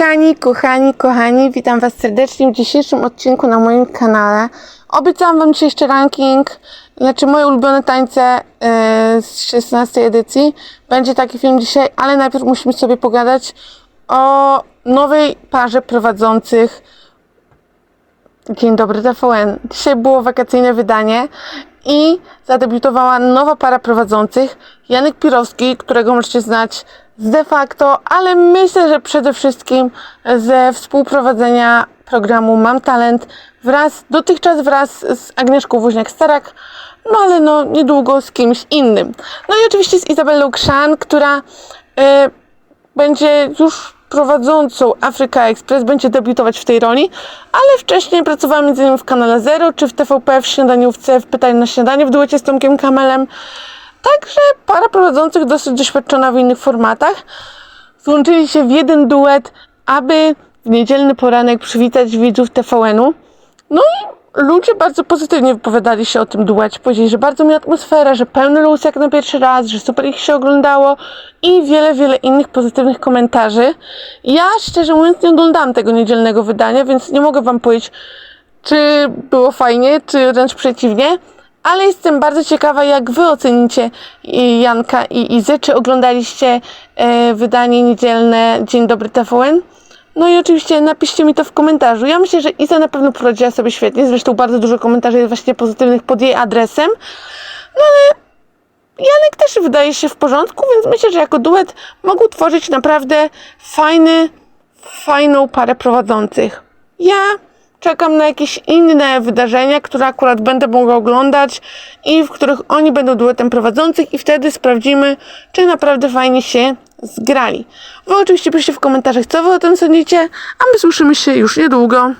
Kochani, kochani, kochani, witam Was serdecznie w dzisiejszym odcinku na moim kanale. Obiecałam Wam dzisiaj jeszcze ranking, znaczy moje ulubione tańce yy, z 16 edycji. Będzie taki film dzisiaj, ale najpierw musimy sobie pogadać o nowej parze prowadzących Dzień dobry TVN. Dzisiaj było wakacyjne wydanie i zadebiutowała nowa para prowadzących. Janek Pirowski, którego możecie znać z de facto, ale myślę, że przede wszystkim ze współprowadzenia programu Mam Talent wraz, dotychczas wraz z Agnieszką Woźniak-Starak, no ale no niedługo z kimś innym. No i oczywiście z Izabellą Krzan, która e, będzie już prowadzącą Afryka Express, będzie debiutować w tej roli, ale wcześniej pracowała innymi w kanale Zero, czy w TVP, w Śniadaniówce, w Pytaniu na Śniadanie, w duecie z Tomkiem Kamelem. Także para prowadzących dosyć doświadczona w innych formatach. Złączyli się w jeden duet, aby w niedzielny poranek przywitać widzów TVN-u. No i ludzie bardzo pozytywnie wypowiadali się o tym duecie. Powiedzieli, że bardzo mi atmosfera, że pełny luz jak na pierwszy raz, że super ich się oglądało i wiele, wiele innych pozytywnych komentarzy. Ja szczerze mówiąc nie oglądałam tego niedzielnego wydania, więc nie mogę wam powiedzieć, czy było fajnie, czy wręcz przeciwnie. Ale jestem bardzo ciekawa, jak wy ocenicie i Janka i Izę. Czy oglądaliście e, wydanie niedzielne Dzień Dobry TVN? No i oczywiście napiszcie mi to w komentarzu. Ja myślę, że Iza na pewno poradziła sobie świetnie. Zresztą bardzo dużo komentarzy jest właśnie pozytywnych pod jej adresem. No ale Janek też wydaje się w porządku, więc myślę, że jako duet mogą tworzyć naprawdę fajny, fajną parę prowadzących. Ja czekam na jakieś inne wydarzenia, które akurat będę mogła oglądać i w których oni będą duetem prowadzących i wtedy sprawdzimy, czy naprawdę fajnie się zgrali. Wy oczywiście piszcie w komentarzach, co wy o tym sądzicie, a my słyszymy się już niedługo.